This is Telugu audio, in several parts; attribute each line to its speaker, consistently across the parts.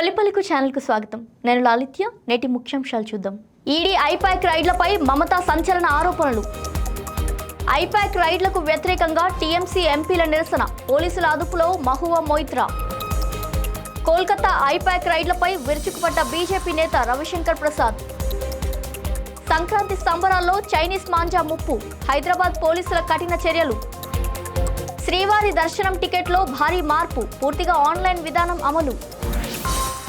Speaker 1: తొలిపలుకు ఛానల్కు స్వాగతం. నేను లాలిత్య నేటి ముఖ్యాంశాలు చూద్దాం. ఈడీ ఐపాక్ రైడ్లపై మమతా సంచలన ఆరోపణలు. ఐపాక్ రైడ్లకు వ్యతిరేకంగా టీఎంసీ ఎంపీల నిరసన పోలీసుల అదుపులో మహువా మొయిత్రా. కోల్కతా ఐపాక్ రైడ్లపై విరుచుకుపడ్డ బీజేపీ నేత రవిశంకర్ ప్రసాద్. సంక్రాంతి సంబరాల్లో చైనీస్ మాంజా ముప్పు హైదరాబాద్ పోలీసుల కఠిన చర్యలు. శ్రీవారి దర్శనం టికెట్లో భారీ మార్పు పూర్తిగా ఆన్లైన్ విధానం అమలు.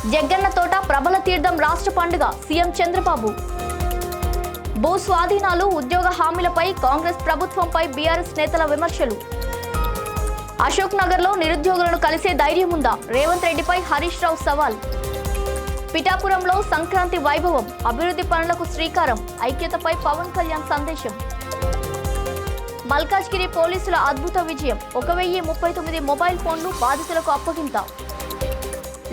Speaker 1: జగ్గన్న తోట ప్రబల తీర్థం రాష్ట్ర పండుగ సీఎం చంద్రబాబు. భూ స్వాధీనాలు ఉద్యోగ హామీలపై కాంగ్రెస్ ప్రభుత్వంపై బీఆర్ఎస్ నేతల విమర్శలు. అశోక్ నగర్లో నిరుద్యోగులను కలిసే ధైర్యం ఉందా? రేవంత్ రెడ్డిపై హరీష్ రావు సవాల్. పిఠాపురంలో సంక్రాంతి వైభవం అభివృద్ధి పనులకు శ్రీకారం ఐక్యతపై పవన్ కళ్యాణ్ సందేశం. మల్కాజ్గిరి పోలీసుల అద్భుత విజయం ఒక వెయ్యి ముప్పై తొమ్మిది మొబైల్ ఫోన్లు బాధితులకు అప్పగింత.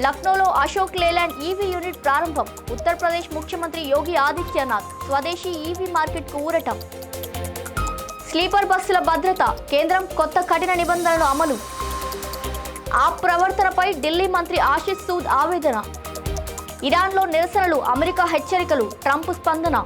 Speaker 1: లక్నోలో అశోక్ లేలాండ్ ఈవీ యూనిట్ ప్రారంభం. ఉత్తరప్రదేశ్ ముఖ్యమంత్రి యోగి ఆదిత్యనాథ్ స్వదేశీ ఈవీ మార్కెట్కు ఊరటం. స్లీపర్ బస్సుల భద్రత కేంద్రం కొత్త కఠిన నిబంధనలు అమలు. ఆ ప్రవర్తనపై ఢిల్లీ మంత్రి ఆశిష్ సూద్ ఆవేదన. ఇరాన్లో నిరసనలు అమెరికా హెచ్చరికలు ట్రంప్ స్పందన.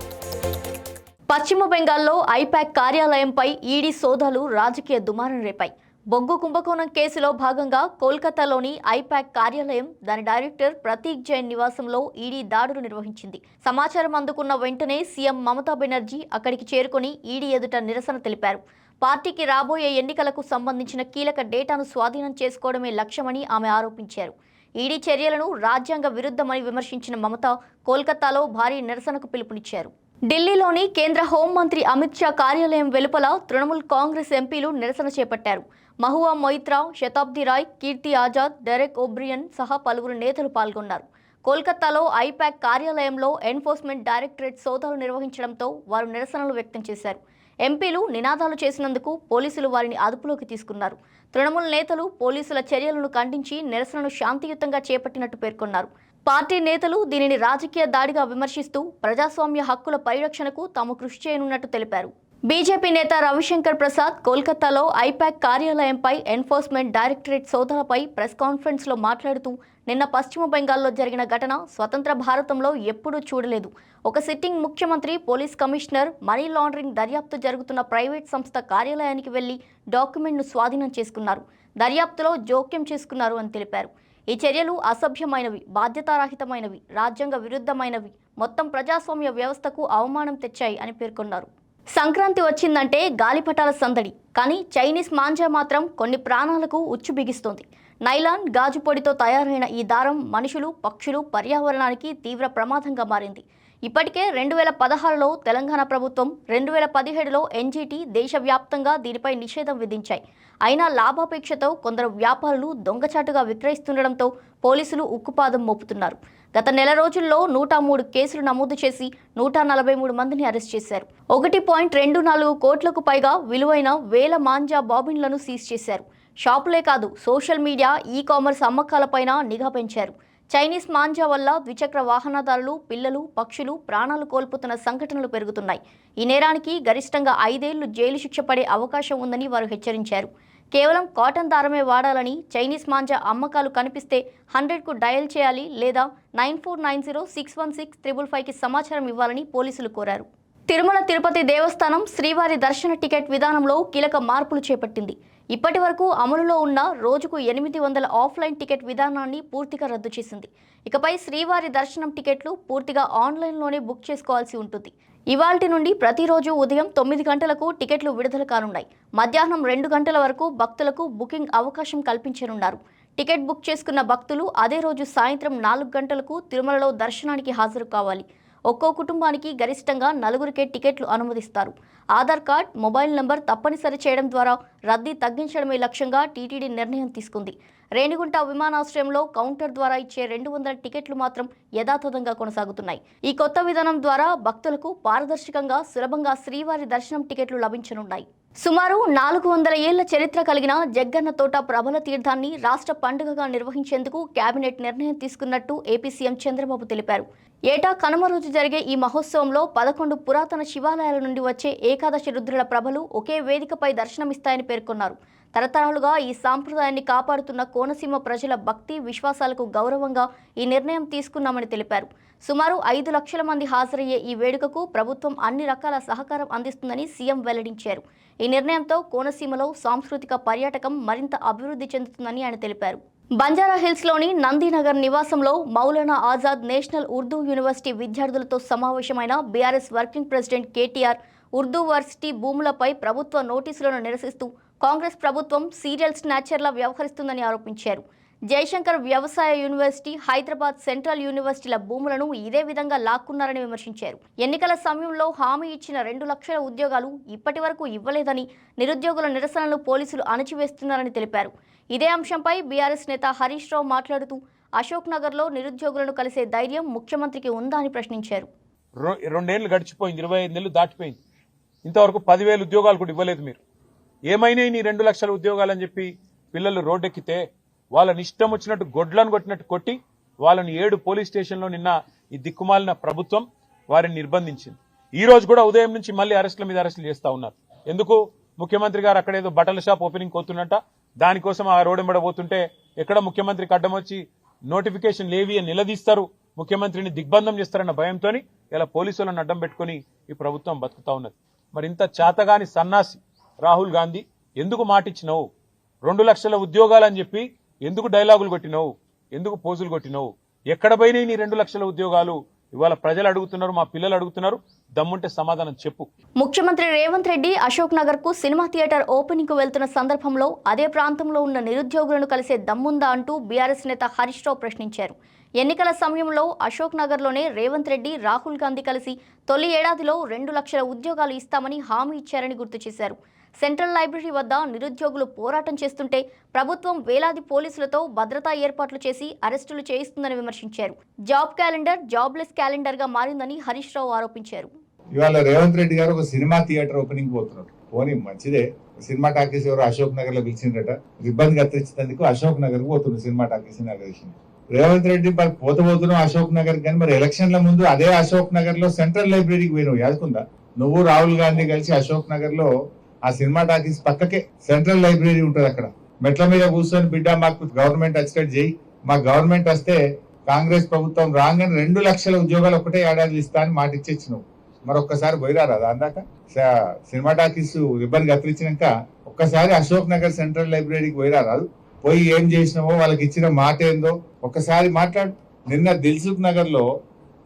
Speaker 1: పశ్చిమ బెంగాల్లో ఐపాక్ కార్యాలయంపై ఈడీ సోదాలు రాజకీయ దుమారం రేపాయి. బొగ్గు కుంభకోణం కేసులో భాగంగా కోల్కతాలోని ఐపాక్ కార్యాలయం దాని డైరెక్టర్ ప్రతీక్ జైన్ నివాసంలో ఈడీ దాడులు నిర్వహించింది. సమాచారం అందుకున్న వెంటనే సీఎం మమతా బెనర్జీ అక్కడికి చేరుకుని ఈడీ ఎదుట నిరసన తెలిపారు. పార్టీకి రాబోయే ఎన్నికలకు సంబంధించిన కీలక డేటాను స్వాధీనం చేసుకోవడమే లక్ష్యమని ఆమె ఆరోపించారు. ఈడీ చర్యలను రాజ్యాంగ విరుద్ధమని విమర్శించిన మమత కోల్కతాలో భారీ నిరసనకు పిలుపునిచ్చారు. ఢిల్లీలోని కేంద్ర హోంమంత్రి అమిత్ షా కార్యాలయం వెలుపల తృణమూల్ కాంగ్రెస్ ఎంపీలు నిరసన చేపట్టారు. మహువా మొయిత్రా శతాబ్ది రాయ్ కీర్తి ఆజాద్ డెరెక్ ఒబ్రియన్ సహా పలువురు నేతలు పాల్గొన్నారు. కోల్కతాలో ఐపాక్ కార్యాలయంలో ఎన్ఫోర్స్మెంట్ డైరెక్టరేట్ సోదాలు నిర్వహించడంతో వారు నిరసనలు వ్యక్తం చేశారు. ఎంపీలు నినాదాలు చేసినందుకు పోలీసులు వారిని అదుపులోకి తీసుకున్నారు. తృణమూల నేతలు పోలీసుల చర్యలను ఖండించి నిరసనను శాంతియుతంగా చేపట్టినట్టు పేర్కొన్నారు. పార్టీ నేతలు దీనిని రాజకీయ దాడిగా విమర్శిస్తూ ప్రజాస్వామ్య హక్కుల పరిరక్షణకు తాము కృషి చేయనున్నట్టు తెలిపారు. బీజేపీ నేత రవిశంకర్ ప్రసాద్ కోల్కతాలో ఐపాక్ కార్యాలయంపై ఎన్ఫోర్స్మెంట్ డైరెక్టరేట్ సోదాలపై ప్రెస్ కాన్ఫరెన్స్లో మాట్లాడుతూ నిన్న పశ్చిమ బెంగాల్లో జరిగిన ఘటన స్వతంత్ర భారతంలో ఎప్పుడూ చూడలేదు. ఒక సిట్టింగ్ ముఖ్యమంత్రి పోలీస్ కమిషనర్ మనీ లాండరింగ్ దర్యాప్తు జరుగుతున్న ప్రైవేట్ సంస్థ కార్యాలయానికి వెళ్ళి డాక్యుమెంట్ను స్వాధీనం చేసుకున్నారు. దర్యాప్తులో జోక్యం చేసుకున్నారు అని తెలిపారు. ఈ చర్యలు అసభ్యమైనవి బాధ్యతారహితమైనవి రాజ్యాంగ విరుద్ధమైనవి మొత్తం ప్రజాస్వామ్య వ్యవస్థకు అవమానం తెచ్చాయి అని పేర్కొన్నారు. సంక్రాంతి వచ్చిందంటే గాలిపటాల సందడి. కానీ చైనీస్ మాంజా మాత్రం కొన్ని ప్రాణాలకు ఉచ్చు బిగిస్తోంది. నైలాన్ గాజు పొడితో తయారైన ఈ దారం మనుషులు పక్షులు పర్యావరణానికి తీవ్ర ప్రమాదంగా మారింది. ఇప్పటికే రెండు వేల పదహారులో తెలంగాణ ప్రభుత్వం రెండు వేల పదిహేడులో ఎన్జీటీ దేశవ్యాప్తంగా దీనిపై నిషేధం విధించాయి. అయినా లాభాపేక్షతో కొందరు వ్యాపారులు దొంగచాటుగా విక్రయిస్తుండడంతో పోలీసులు ఉక్కుపాదం మోపుతున్నారు. గత నెల రోజుల్లో నూట మూడు కేసులు నమోదు చేసి నూట నలభై మూడు మందిని అరెస్ట్ చేశారు. ఒకటి పాయింట్ రెండు నాలుగు కోట్లకు పైగా విలువైన వేల మాంజా బాబిన్లను సీజ్ చేశారు. షాపులే కాదు సోషల్ మీడియా ఈ కామర్స్ అమ్మకాలపైన నిఘా పెంచారు. చైనీస్ మాంజా వల్ల ద్విచక్ర వాహనదారులు పిల్లలు పక్షులు ప్రాణాలు కోల్పోతున్న సంఘటనలు పెరుగుతున్నాయి. ఈ నేరానికి గరిష్టంగా ఐదేళ్ళు జైలు శిక్ష పడే అవకాశం ఉందని వారు హెచ్చరించారు. కేవలం కాటన్ దారమే వాడాలని చైనీస్ మాంజా అమ్మకాలు కనిపిస్తే హండ్రెడ్కు డయల్ చేయాలి లేదా nine four nine zero six one six triple ఫైవ్కి సమాచారం ఇవ్వాలని పోలీసులు కోరారు. తిరుమల తిరుపతి దేవస్థానం శ్రీవారి దర్శన టికెట్ విధానంలో కీలక మార్పులు చేపట్టింది. ఇప్పటి వరకు అమలులో ఉన్న రోజుకు ఎనిమిది వందల ఆఫ్లైన్ టికెట్ విధానాన్ని పూర్తిగా రద్దు చేసింది. ఇకపై శ్రీవారి దర్శనం టికెట్లు పూర్తిగా ఆన్లైన్లోనే బుక్ చేసుకోవాల్సి ఉంటుంది. ఇవాల్టి నుండి ప్రతిరోజు ఉదయం తొమ్మిది గంటలకు టికెట్లు విడుదల కానున్నాయి. మధ్యాహ్నం రెండు గంటల వరకు భక్తులకు బుకింగ్ అవకాశం కల్పించనున్నారు. టికెట్ బుక్ చేసుకున్న భక్తులు అదే రోజు సాయంత్రం నాలుగు గంటలకు తిరుమలలో దర్శనానికి హాజరు కావాలి. ఒక్కో కుటుంబానికి గరిష్టంగా నలుగురికే టికెట్లు అనుమతిస్తారు. ఆధార్ కార్డ్ మొబైల్ నంబర్ తప్పనిసరి చేయడం ద్వారా రద్దీ తగ్గించడమే లక్ష్యంగా టీటీడీ నిర్ణయం తీసుకుంది. రేణిగుంట విమానాశ్రయంలో కౌంటర్ ద్వారా ఇచ్చే రెండు వందల టికెట్లు మాత్రం యథాతథంగా కొనసాగుతున్నాయి. ఈ కొత్త విధానం ద్వారా భక్తులకు పారదర్శకంగా సులభంగా శ్రీవారి దర్శనం టికెట్లు లభించనున్నాయి. సుమారు నాలుగు వందల ఏళ్ళ చరిత్ర కలిగిన జగ్గన్న తోట ప్రబల తీర్థాన్ని రాష్ట్ర పండుగగా నిర్వహించేందుకు కేబినెట్ నిర్ణయం తీసుకున్నట్టు ఏపీ సీఎం చంద్రబాబు తెలిపారు. ఏటా కనుమ రోజు జరిగే ఈ మహోత్సవంలో పదకొండు పురాతన శివాలయాల నుండి వచ్చే ఏకాదశి రుద్రుల ప్రభలు ఒకే వేదికపై దర్శనమిస్తాయని పేర్కొన్నారు. తరతరాలుగా ఈ సాంప్రదాయాన్ని కాపాడుతున్న కోనసీమ ప్రజల భక్తి విశ్వాసాలకు గౌరవంగా ఈ నిర్ణయం తీసుకున్నామని తెలిపారు. సుమారు ఐదు లక్షల మంది హాజరయ్యే ఈ వేడుకకు ప్రభుత్వం అన్ని రకాల సహకారం అందిస్తుందని సీఎం వెల్లడించారు. ఈ నిర్ణయంతో కోనసీమలో సాంస్కృతిక పర్యాటకం మరింత అభివృద్ధి చెందుతుందని ఆయన తెలిపారు. బంజారా హిల్స్లోని నందీనగర్ నివాసంలో మౌలానా ఆజాద్ నేషనల్ ఉర్దూ యూనివర్సిటీ విద్యార్థులతో సమావేశమైన BRS working president KTR Urdu varsity భూములపై ప్రభుత్వ నోటీసులను నిరసిస్తూ కాంగ్రెస్ ప్రభుత్వం సీరియల్ స్నాచర్లా వ్యవహరిస్తుందని ఆరోపించారు. జయశంకర్ వ్యవసాయ యూనివర్సిటీ హైదరాబాద్ సెంట్రల్ యూనివర్సిటీల భూములను ఇదే విధంగా లాక్కున్నారని విమర్శించారు. ఎన్నికల సమయంలో హామీ ఇచ్చిన రెండు లక్షల ఉద్యోగాలు ఇప్పటి వరకు ఇవ్వలేదని నిరుద్యోగుల నిరసనలు పోలీసులు అణచివేస్తున్నారని తెలిపారు. ఇదే అంశంపై బీఆర్ఎస్ నేత హరీష్ రావు మాట్లాడుతూ అశోక్ నగర్లో నిరుద్యోగులను కలిసే ధైర్యం ముఖ్యమంత్రికి ఉందా అని ప్రశ్నించారు.
Speaker 2: రెండేళ్ళు గడిచిపోయింది ఇరవై ఐదు నెలలు దాటిపోయింది. ఇంతవరకు పదివేలు ఉద్యోగాలు కూడా ఇవ్వలేదు మీరు. ఏమైనా నీ రెండు లక్షల ఉద్యోగాలు అని చెప్పి పిల్లలు రోడ్డెక్కితే వాళ్ళని ఇష్టం వచ్చినట్టు గొడ్లను కొట్టినట్టు కొట్టి వాళ్ళని ఏడు పోలీస్ స్టేషన్లో నిన్న ఈ దిక్కుమాలిన ప్రభుత్వం వారిని నిర్బంధించింది. ఈ రోజు కూడా ఉదయం నుంచి మళ్ళీ అరెస్టుల మీద అరెస్టులు చేస్తా ఉన్నారు. ఎందుకు? ముఖ్యమంత్రి గారు అక్కడేదో బట్టల షాప్ ఓపెనింగ్ కోతున్నట్ట దానికోసం ఆ రోడ్డు పోతుంటే ఎక్కడ ముఖ్యమంత్రికి అడ్డం వచ్చి నోటిఫికేషన్ లేవి అని నిలదీస్తారు? ముఖ్యమంత్రిని దిగ్బంధం చేస్తారన్న భయంతో ఇలా పోలీసులను అడ్డం పెట్టుకుని ఈ ప్రభుత్వం బతుకుతా ఉన్నది. మరి ఇంత చేతగాని సన్నాసి రాహుల్ గాంధీ ఎందుకు మాటిచ్చినావు? రెండు లక్షల ఉద్యోగాలని చెప్పి ఎందుకు డైలాగులు కొట్టినావు? ఎందుకు పోజులు కొట్టినావు? ఎక్కడ పోయినాయి నీ రెండు లక్షల ఉద్యోగాలు? ఇవాళ ప్రజలు అడుగుతున్నారు మా పిల్లలు అడుగుతున్నారు దమ్ముంటే సమాధానం చెప్పు.
Speaker 1: ముఖ్యమంత్రి రేవంత్ రెడ్డి అశోక్ నగర్కు సినిమా థియేటర్ ఓపెనింగ్కు వెళ్తున్న సందర్భంలో అదే ప్రాంతంలో ఉన్న నిరుద్యోగులను కలిసే దమ్ముందా అంటూ బీఆర్ఎస్ నేత హరీష్ రావు ప్రశ్నించారు. ఎన్నికల సమయంలో అశోక్ నగర్లోనే రేవంత్ రెడ్డి రాహుల్ గాంధీ కలిసి తొలి ఏడాదిలో రెండు లక్షల ఉద్యోగాలు ఇస్తామని హామీ ఇచ్చారని గుర్తు చేశారు. సెంట్రల్ లైబ్రరీ వద్ద నిరుద్యోగులు పోరాటం చేస్తుంటే ప్రభుత్వం వేలాది పోలీసులతో భద్రతా ఏర్పాట్లు చేసి అరెస్టులు చేయిస్తుందని విమర్శించారు. జాబ్ క్యాలెండర్ జాబ్లెస్ క్యాలెండర్గా మారిందని హరీష్ రావు ఆరోపించారు.
Speaker 3: ఇవాళ రేవంత్ రెడ్డి గారు ఒక సినిమా థియేటర్ ఓపెనింగ్ పోతున్నారు. పోనీ మంచిదే. సినిమా టాకీస్ ఎవరు అశోక్ నగర్లో పిలిచిందట ఇబ్బంది కత్తిరించినందుకు అశోక్ నగర్ పోతున్నారు cinema talkies inauguration Revanth Reddy మరి పోత అశోక్ నగర్ కానీ మరి ఎలక్షన్ల ముందు అదే అశోక్ నగర్లో సెంట్రల్ లైబ్రరీకి పోయినావు. యాదుకుందా? నువ్వు రాహుల్ గాంధీ కలిసి అశోక్ నగర్లో ఆ సినిమా టాకీస్ పక్కకే సెంట్రల్ లైబ్రరీ ఉంటుంది అక్కడ. మెట్ల మీద కూర్చొని బిడ్డ మాకు గవర్నమెంట్ వచ్చేటట్టు చేయి మా గవర్నమెంట్ వస్తే కాంగ్రెస్ ప్రభుత్వం రాగానే రెండు లక్షల ఉద్యోగాలు ఒకటే ఏడాది ఇస్తా అని మాట ఇచ్చేచ్చినావు. మరొక్కసారి పోయిరారా అందాక? సినిమా టాకీస్ రిబ్బన్ కత్తిరించినాక ఒక్కసారి అశోక్ నగర్ సెంట్రల్ లైబ్రరీకి పోయిరారా పోయి ఏం చేసినావో వాళ్ళకి ఇచ్చిన మాట ఏందో ఒక్కసారి మాట్లాడు. నిన్న దిల్సుఖ్ నగర్లో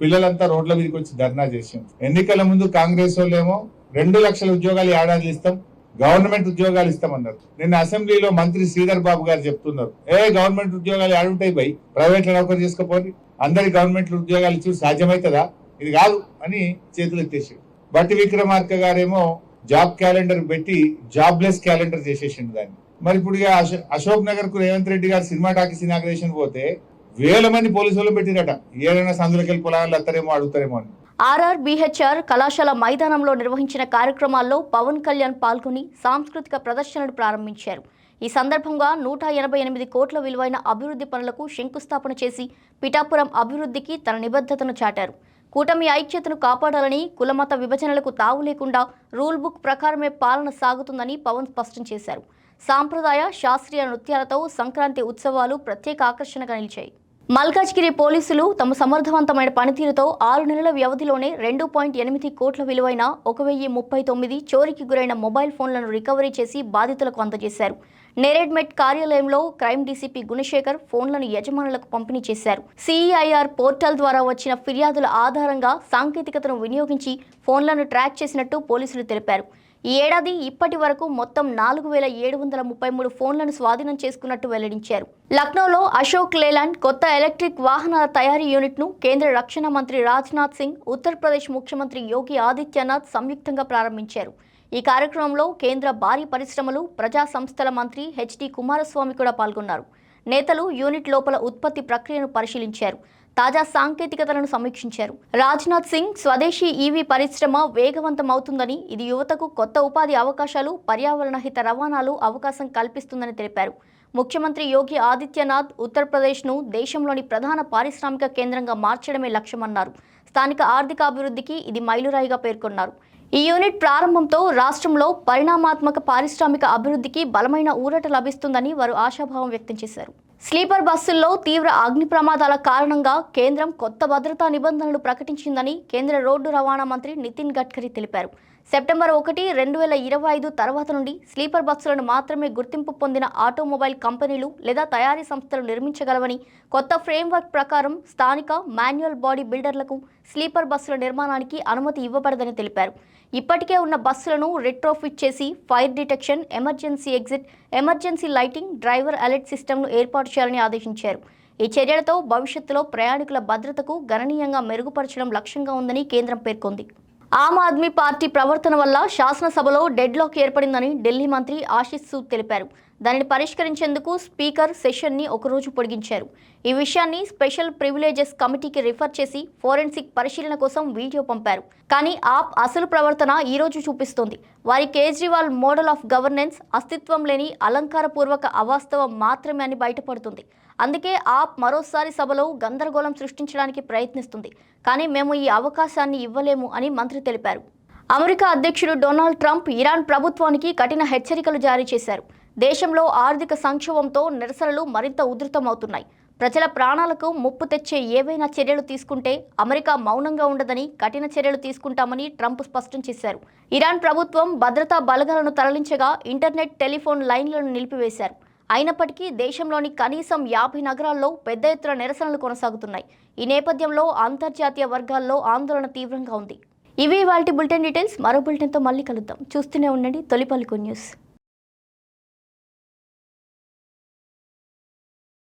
Speaker 3: పిల్లలంతా రోడ్ల మీదకి వచ్చి ధర్నా చేసాం ఎన్నికల ముందు కాంగ్రెస్ వాళ్ళేమో రెండు లక్షల ఉద్యోగాలు ఏడాది ఇస్తాం. గవర్నమెంట్ ఉద్యోగాలు ఇస్తామన్నారు. నిన్న అసెంబ్లీలో మంత్రి శ్రీధర్ బాబు గారు చెప్తున్నారు. ఏ గవర్నమెంట్ ఉద్యోగాలు ఆడుంటాయి బై? ప్రైవేట్ నౌకరీ నౌకరు చేసుకోపోయి అందరి గవర్నమెంట్ ఉద్యోగాలు ఇచ్చి సాధ్యమవుతుందా ఇది కాదు అని చేతులు ఎత్తేసాడు. బట్టి విక్రమార్క గారేమో జాబ్ క్యాలెండర్ పెట్టి జాబ్లెస్ క్యాలెండర్ చేసేసిండు దాన్ని. మరి ఇప్పుడు ఇక అశో- అశోక్ నగర్కు రేవంత్ రెడ్డి గారు సినిమా టాకీస్ ఇనాగ్రేషన్ పోతే వేల మంది పోలీసు వాళ్ళు పెట్టిరట. ఏదైనా సందులకెళ్ళి పొలాలు అత్తారేమో అడుగుతారేమో అని.
Speaker 1: ఆర్ఆర్బీహెచ్ఆర్ కళాశాల మైదానంలో నిర్వహించిన కార్యక్రమాల్లో పవన్ కళ్యాణ్ పాల్గొని సాంస్కృతిక ప్రదర్శనలు ప్రారంభించారు. ఈ సందర్భంగా నూట ఎనభై ఎనిమిది కోట్ల విలువైన అభివృద్ధి పనులకు శంకుస్థాపన చేసి పిఠాపురం అభివృద్ధికి తన నిబద్ధతను చాటారు. కూటమి ఐక్యతను కాపాడాలని కులమత విభజనలకు తావు లేకుండా రూల్ బుక్ ప్రకారమే పాలన సాగుతుందని పవన్ స్పష్టం చేశారు. సాంప్రదాయ శాస్త్రీయ నృత్యాలతో సంక్రాంతి ఉత్సవాలు ప్రత్యేక ఆకర్షణగా నిలిచాయి. మల్కాజ్గిరి పోలీసులు తమ సమర్థవంతమైన పనితీరుతో ఆరు నెలల వ్యవధిలోనే రెండు పాయింట్ ఎనిమిది కోట్ల విలువైన ఒక వెయ్యి ముప్పై తొమ్మిది చోరీకి గురైన మొబైల్ ఫోన్లను రికవరీ చేసి బాధితులకు అందజేశారు. నేరేడ్మెట్ కార్యాలయంలో క్రైమ్ డీసీపీ గుణశేఖర్ ఫోన్లను యజమానులకు పంపిణీ చేశారు. సిఐఆర్ పోర్టల్ ద్వారా వచ్చిన ఫిర్యాదుల ఆధారంగా సాంకేతికతను వినియోగించి ఫోన్లను ట్రాక్ చేసినట్టు పోలీసులు తెలిపారు. ఈ ఏడాది ఇప్పటి వరకు మొత్తం నాలుగు వేల ఏడు వందల ముప్పై మూడు ఫోన్లను స్వాధీనం చేసుకున్నట్టు వెల్లడించారు. లక్నోలో అశోక్ లేలాండ్ కొత్త ఎలక్ట్రిక్ వాహనాల తయారీ యూనిట్ను కేంద్ర రక్షణ మంత్రి రాజ్నాథ్ సింగ్ ఉత్తరప్రదేశ్ ముఖ్యమంత్రి యోగి ఆదిత్యనాథ్ సంయుక్తంగా ప్రారంభించారు. ఈ కార్యక్రమంలో కేంద్ర భారీ పరిశ్రమలు ప్రజా సంస్థల మంత్రి హెచ్డి కుమారస్వామి కూడా పాల్గొన్నారు. నేతలు యూనిట్ లోపల ఉత్పత్తి ప్రక్రియను పరిశీలించారు. తాజా సాంకేతికతలను సమీక్షించారు. రాజ్నాథ్ సింగ్ స్వదేశీ ఈవీ పరిశ్రమ వేగవంతమవుతుందని ఇది యువతకు కొత్త ఉపాధి అవకాశాలు పర్యావరణ హిత రవాణాలు అవకాశం కల్పిస్తుందని తెలిపారు. ముఖ్యమంత్రి యోగి ఆదిత్యనాథ్ ఉత్తరప్రదేశ్ను దేశంలోని ప్రధాన పారిశ్రామిక కేంద్రంగా మార్చడమే లక్ష్యమన్నారు. స్థానిక ఆర్థికాభివృద్ధికి ఇది మైలురాయిగా పేర్కొన్నారు. ఈ యూనిట్ ప్రారంభంతో రాష్ట్రంలో పరిణామాత్మక పారిశ్రామిక అభివృద్ధికి బలమైన ఊరట లభిస్తుందని వారు ఆశాభావం వ్యక్తం చేశారు. స్లీపర్ బస్సుల్లో తీవ్ర అగ్ని ప్రమాదాల కారణంగా కేంద్రం కొత్త భద్రతా నిబంధనలు ప్రకటించిందని కేంద్ర రోడ్డు రవాణా మంత్రి నితిన్ గడ్కరీ తెలిపారు. సెప్టెంబర్ ఒకటి రెండు వేల ఇరవై ఐదు తర్వాత నుండి స్లీపర్ బస్సులను మాత్రమే గుర్తింపు పొందిన ఆటోమొబైల్ కంపెనీలు లేదా తయారీ సంస్థలు నిర్మించగలవని కొత్త ఫ్రేమ్వర్క్ ప్రకారం స్థానిక మాన్యువల్ బాడీ బిల్డర్లకు స్లీపర్ బస్సుల నిర్మాణానికి అనుమతి ఇవ్వబడదని తెలిపారు. ఇప్పటికే ఉన్న బస్సులను రెట్రోఫిట్ చేసి fire detection emergency exit emergency lighting driver alert సిస్టమ్ను ఏర్పాటు చేయాలని ఆదేశించారు. ఈ చర్యలతో భవిష్యత్తులో ప్రయాణికుల భద్రతకు గణనీయంగా మెరుగుపరచడం లక్ష్యంగా ఉందని కేంద్రం పేర్కొంది. ఆమ్ ఆద్మీ పార్టీ ప్రవర్తన వల్ల శాసనసభలో డెడ్లాక్ ఏర్పడిందని ఢిల్లీ మంత్రి ఆశిష్ సూద్ తెలిపారు. దానిని పరిష్కరించేందుకు స్పీకర్ సెషన్ని ఒకరోజు పొడిగించారు. ఈ విషయాన్ని స్పెషల్ ప్రివిలేజెస్ కమిటీకి రిఫర్ చేసి ఫోరెన్సిక్ పరిశీలన కోసం వీడియో పంపారు. కానీ ఆప్ అసలు ప్రవర్తన ఈ రోజు చూపిస్తోంది. వారి కేజ్రీవాల్ మోడల్ ఆఫ్ గవర్నెన్స్ అస్తిత్వం లేని అలంకారపూర్వక అవాస్తవం మాత్రమే అని బయటపడుతుంది. అందుకే ఆప్ మరోసారి సభలో గందరగోళం సృష్టించడానికి ప్రయత్నిస్తుంది. కానీ మేము ఈ అవకాశాన్ని ఇవ్వలేము అని మంత్రి తెలిపారు. అమెరికా అధ్యక్షుడు డొనాల్డ్ ట్రంప్ ఇరాన్ ప్రభుత్వానికి కఠిన హెచ్చరికలు జారీ చేశారు. దేశంలో ఆర్థిక సంక్షోభంతో నిరసనలు మరింత ఉధృతమవుతున్నాయి. ప్రజల ప్రాణాలకు ముప్పు తెచ్చే ఏవైనా చర్యలు తీసుకుంటే అమెరికా మౌనంగా ఉండదని కఠిన చర్యలు తీసుకుంటామని ట్రంప్ స్పష్టం చేశారు. ఇరాన్ ప్రభుత్వం భద్రతా బలగాలను తరలించగా ఇంటర్నెట్ టెలిఫోన్ లైన్లను నిలిపివేశారు. అయినప్పటికీ దేశంలోని కనీసం యాభై నగరాల్లో పెద్ద ఎత్తున నిరసనలు కొనసాగుతున్నాయి. ఈ నేపథ్యంలో అంతర్జాతీయ వర్గాల్లో ఆందోళన తీవ్రంగా ఉంది. ఇవి వాటి బులెటిన్ డీటెయిల్స్. మరో బులెటిన్తో మళ్ళీ కలుద్దాం. చూస్తూనే ఉండండి. తొలిపల్లికు న్యూస్.